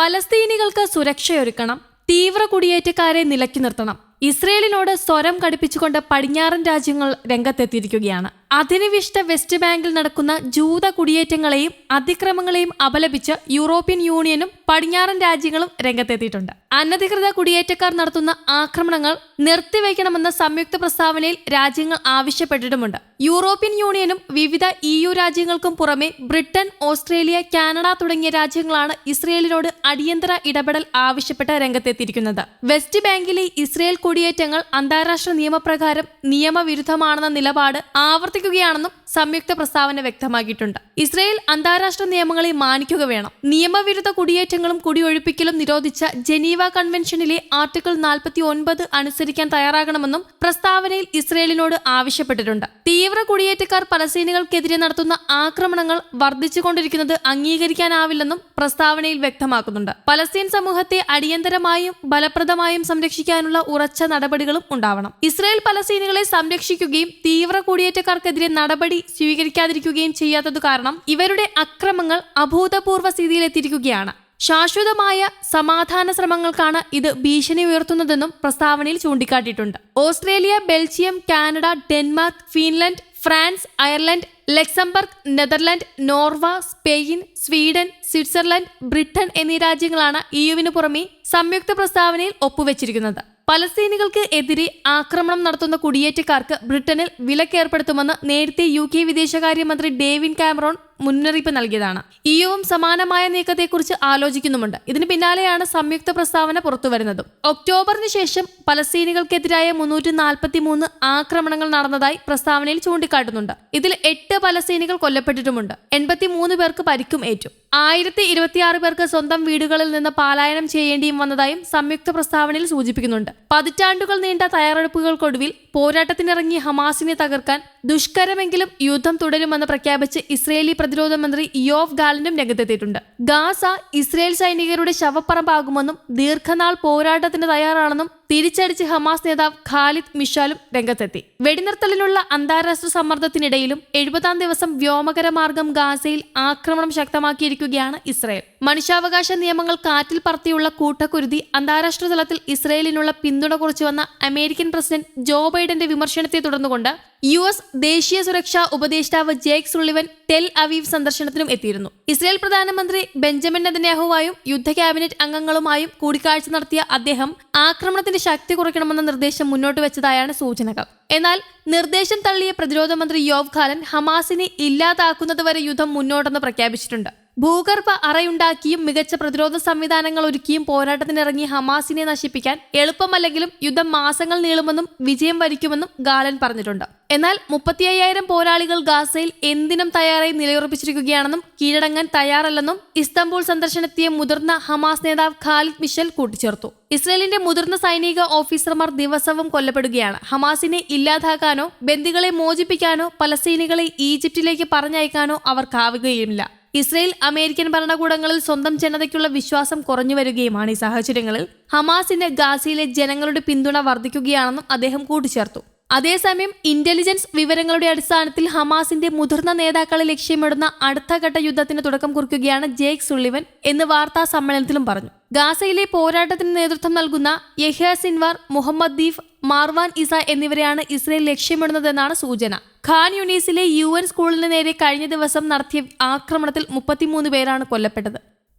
പലസ്തീനികൾക്ക് സുരക്ഷയൊരുക്കണം തീവ്ര കുടിയേറ്റക്കാരെ നിലക്കി നിർത്തണം. ഇസ്രയേലിനോട് സ്വരം കടുപ്പിച്ചുകൊണ്ട് പടിഞ്ഞാറൻ രാജ്യങ്ങൾ രംഗത്തെത്തിയിരിക്കുകയാണ്. അധിനിവിഷ്ട വെസ്റ്റ് ബാങ്കിൽ നടക്കുന്ന ജൂത കുടിയേറ്റങ്ങളെയും അതിക്രമങ്ങളെയും അപലപിച്ച് യൂറോപ്യൻ യൂണിയനും പടിഞ്ഞാറൻ രാജ്യങ്ങളും രംഗത്തെത്തിയിട്ടുണ്ട്. അനധികൃത കുടിയേറ്റക്കാർ നടത്തുന്ന ആക്രമണങ്ങൾ നിർത്തിവെക്കണമെന്ന സംയുക്ത പ്രസ്താവനയിൽ രാജ്യങ്ങൾ ആവശ്യപ്പെട്ടിട്ടുമുണ്ട്. യൂറോപ്യൻ യൂണിയനും വിവിധ ഇ യു രാജ്യങ്ങൾക്കും പുറമെ ബ്രിട്ടൻ ഓസ്ട്രേലിയ കാനഡ തുടങ്ങിയ രാജ്യങ്ങളാണ് ഇസ്രയേലിനോട് അടിയന്തര ഇടപെടൽ ആവശ്യപ്പെട്ട രംഗത്തെത്തിയിരിക്കുന്നത്. വെസ്റ്റ് ബാങ്കിലെ ഇസ്രയേൽ കുടിയേറ്റങ്ങൾ അന്താരാഷ്ട്ര നിയമപ്രകാരം നിയമവിരുദ്ധമാണെന്ന നിലപാട് ആവർത്തിക്കുകയാണെന്നും സംയുക്ത പ്രസ്താവന വ്യക്തമാക്കിയിട്ടുണ്ട്. ഇസ്രയേൽ അന്താരാഷ്ട്ര നിയമങ്ങളെ മാനിക്കുക വേണം. നിയമവിരുദ്ധ കുടിയേറ്റങ്ങളും കുടിയൊഴിപ്പിക്കലും നിരോധിച്ച ജനീവ കൺവെൻഷനിലെ ആർട്ടിക്കിൾ നാൽപ്പത്തി ഒൻപത് അനുസരിക്കാൻ തയ്യാറാകണമെന്നും പ്രസ്താവനയിൽ ഇസ്രയേലിനോട് ആവശ്യപ്പെട്ടിട്ടുണ്ട്. തീവ്ര കുടിയേറ്റക്കാർ പലസ്തീനുകൾക്കെതിരെ നടത്തുന്ന ആക്രമണങ്ങൾ വർദ്ധിച്ചുകൊണ്ടിരിക്കുന്നത് അംഗീകരിക്കാനാവില്ലെന്നും പ്രസ്താവനയിൽ വ്യക്തമാക്കുന്നുണ്ട്. പലസ്തീൻ സമൂഹത്തെ അടിയന്തരമായും ഫലപ്രദമായും സംരക്ഷിക്കാനുള്ള ഉറച്ച നടപടികളും ഉണ്ടാവണം. ഇസ്രയേൽ പലസ്തീനുകളെ സംരക്ഷിക്കുകയും തീവ്ര കുടിയേറ്റക്കാർക്കെതിരെ നടപടി സ്വീകരിക്കാതിരിക്കുകയും ചെയ്യാത്തത് കാരണം ഇവരുടെ അക്രമങ്ങൾ അഭൂതപൂർവ സ്ഥിതിയിലെത്തിയിരിക്കുകയാണ്. ശാശ്വതമായ സമാധാന ശ്രമങ്ങൾക്കാണ് ഇത് ഭീഷണി ഉയർത്തുന്നതെന്നും പ്രസ്താവനയിൽ ചൂണ്ടിക്കാട്ടിയിട്ടുണ്ട്. Australia Belgium Canada Denmark Finland France Ireland Luxembourg Netherland Norway Spain Sweden Switzerland Britain എന്നീ രാജ്യങ്ങളാണ് ഇയുവിന് പുറമെ സംയുക്ത പ്രസ്താവനയിൽ ഒപ്പുവെച്ചിരിക്കുന്നത്. പലസ്തീനികൾക്ക് എതിരെ ആക്രമണം നടത്തുന്ന കുടിയേറ്റക്കാർക്ക് ബ്രിട്ടനിൽ വിലക്കേർപ്പെടുത്തുമെന്ന് നേരത്തെ യു കെ വിദേശകാര്യമന്ത്രി ഡേവിൻ കാമറോൺ മുന്നറിയിപ്പ് നൽകിയതാണ്. ഇയുവും സമാനമായ നീക്കത്തെക്കുറിച്ച് ആലോചിക്കുന്നുമുണ്ട്. ഇതിന് പിന്നാലെയാണ് സംയുക്ത പ്രസ്താവന പുറത്തുവരുന്നതും. ഒക്ടോബറിന് ശേഷം പലസ്തീനികൾക്കെതിരായ മുന്നൂറ്റി നാൽപ്പത്തി മൂന്ന് ആക്രമണങ്ങൾ നടന്നതായി പ്രസ്താവനയിൽ ചൂണ്ടിക്കാട്ടുന്നുണ്ട്. ഇതിൽ എട്ട് പലസ്തീനികൾ കൊല്ലപ്പെട്ടിട്ടുമുണ്ട്. എൺപത്തി മൂന്ന് പേർക്ക് പരിക്കും ഏറ്റു. ആയിരത്തി ഇരുപത്തിയാറ് പേർക്ക് സ്വന്തം വീടുകളിൽ നിന്ന് പാലായനം ചെയ്യേണ്ടിയും വന്നതായും സംയുക്ത പ്രസ്താവനയിൽ സൂചിപ്പിക്കുന്നുണ്ട്. പതിറ്റാണ്ടുകൾ നീണ്ട തയ്യാറെടുപ്പുകൾക്കൊടുവിൽ പോരാട്ടത്തിനിറങ്ങി ഹമാസിനെ തകർക്കാൻ ദുഷ്കരമെങ്കിലും യുദ്ധം തുടരുമെന്ന് പ്രഖ്യാപിച്ച് ഇസ്രയേലി പ്രതിരോധ മന്ത്രി യോഫ് ഗാലിനും രംഗത്തെത്തിയിട്ടുണ്ട്. ഗാസ ഇസ്രയേൽ സൈനികരുടെ ശവപ്പറമ്പാകുമെന്നും ദീർഘനാൾ പോരാട്ടത്തിന് തയ്യാറാണെന്നും തിരിച്ചടിച്ച് ഹമാസ് നേതാവ് ഖാലിദ് മിഷാലും രംഗത്തെത്തി. വെടിനിർത്തലിനുള്ള അന്താരാഷ്ട്ര സമ്മർദ്ദത്തിനിടയിലും എഴുപതാം ദിവസം വ്യോമകര മാർഗം ഗാസയിൽ ആക്രമണം ശക്തമാക്കിയിരിക്കുകയാണ് ഇസ്രയേൽ. മനുഷ്യാവകാശ നിയമങ്ങൾ കാറ്റിൽ പറത്തിയുള്ള കൂട്ടക്കുരുതി അന്താരാഷ്ട്ര തലത്തിൽ ഇസ്രയേലിനുള്ള പിന്തുണ കുറിച്ചുവന്ന അമേരിക്കൻ പ്രസിഡന്റ് ജോ ബൈഡന്റെ വിമർശനത്തെ തുടർന്നുകൊണ്ട് യു എസ് ദേശീയ സുരക്ഷാ ഉപദേഷ്ടാവ് ജേക്ക് സുള്ളിവൻ ടെൽ അവീവ് സന്ദർശനത്തിനും എത്തിയിരുന്നു. ഇസ്രയേൽ പ്രധാനമന്ത്രി ബെഞ്ചമിൻ നെതന്യാഹുവായും യുദ്ധ ക്യാബിനറ്റ് അംഗങ്ങളുമായും കൂടിക്കാഴ്ച നടത്തിയ അദ്ദേഹം ആക്രമണത്തിന്റെ ശക്തി കുറയ്ക്കണമെന്ന നിർദ്ദേശം മുന്നോട്ട് വെച്ചതായാണ് സൂചനകൾ. എന്നാൽ നിർദ്ദേശം തള്ളിയ പ്രതിരോധ മന്ത്രി യോവ് ഖാലൻ ഹമാസിനെ ഇല്ലാതാക്കുന്നതുവരെ യുദ്ധം മുന്നോട്ടെന്ന് പ്രഖ്യാപിച്ചിട്ടുണ്ട്. ഭൂഗർഭ അറയുണ്ടാക്കിയും മികച്ച പ്രതിരോധ സംവിധാനങ്ങൾ ഒരുക്കിയും പോരാട്ടത്തിനിറങ്ങി ഹമാസിനെ നശിപ്പിക്കാൻ എളുപ്പമല്ലെങ്കിലും യുദ്ധം മാസങ്ങൾ നീളുമെന്നും വിജയം വരിക്കുമെന്നും ഗാലൻ പറഞ്ഞിട്ടുണ്ട്. എന്നാൽ മുപ്പത്തി അയ്യായിരം പോരാളികൾ ഗാസയിൽ എന്തിനും തയ്യാറായി നിലയുറപ്പിച്ചിരിക്കുകയാണെന്നും കീഴടങ്ങാൻ തയ്യാറല്ലെന്നും ഇസ്തംബൂൾ സന്ദർശനത്തിയ മുതിർന്ന ഹമാസ് നേതാവ് ഖാലിദ് മിഷൽ കൂട്ടിച്ചേർത്തു. ഇസ്രയേലിന്റെ മുതിർന്ന സൈനിക ഓഫീസർമാർ ദിവസവും കൊല്ലപ്പെടുകയാണ്. ഹമാസിനെ ഇല്ലാതാക്കാനോ ബന്ദികളെ മോചിപ്പിക്കാനോ പലസ്തീനികളെ ഈജിപ്തിലേക്ക് പറഞ്ഞയക്കാനോ അവർക്കാവുകയുമില്ല ഇസ്രയേൽ അമേരിക്കൻ ഭരണകൂടങ്ങളിൽ സ്വന്തം ജനതയ്ക്കുള്ള വിശ്വാസം കുറഞ്ഞു വരികയുമാണ് ഈ സാഹചര്യങ്ങളിൽ. ഹമാസിന് ഗാസയിലെ ജനങ്ങളുടെ പിന്തുണ വർദ്ധിക്കുകയാണെന്നും അദ്ദേഹം കൂട്ടിച്ചേർത്തു. അതേസമയം ഇന്റലിജൻസ് വിവരങ്ങളുടെ അടിസ്ഥാനത്തിൽ ഹമാസിന്റെ മുതിർന്ന നേതാക്കളെ ലക്ഷ്യമിടുന്ന അടുത്തഘട്ട യുദ്ധത്തിന് തുടക്കം കുറിക്കുകയാണ് ജേക്ക് സുള്ളിവൻ എന്ന് വാർത്താ സമ്മേളനത്തിലും പറഞ്ഞു. ഗാസയിലെ പോരാട്ടത്തിന് നേതൃത്വം നൽകുന്ന Yahya Sinwar Mohammed Deif Marwan Issa എന്നിവരെയാണ് ഇസ്രയേൽ ലക്ഷ്യമിടുന്നതെന്നാണ് സൂചന. ഖാൻ യുനീസിലെ യു എൻ സ്കൂളിന് നേരെ കഴിഞ്ഞ ദിവസം നടത്തിയ ആക്രമണത്തിൽ മുപ്പത്തിമൂന്ന് പേരാണ് കൊല്ലപ്പെട്ടത്.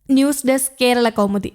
News desk Kerala Kaumudi.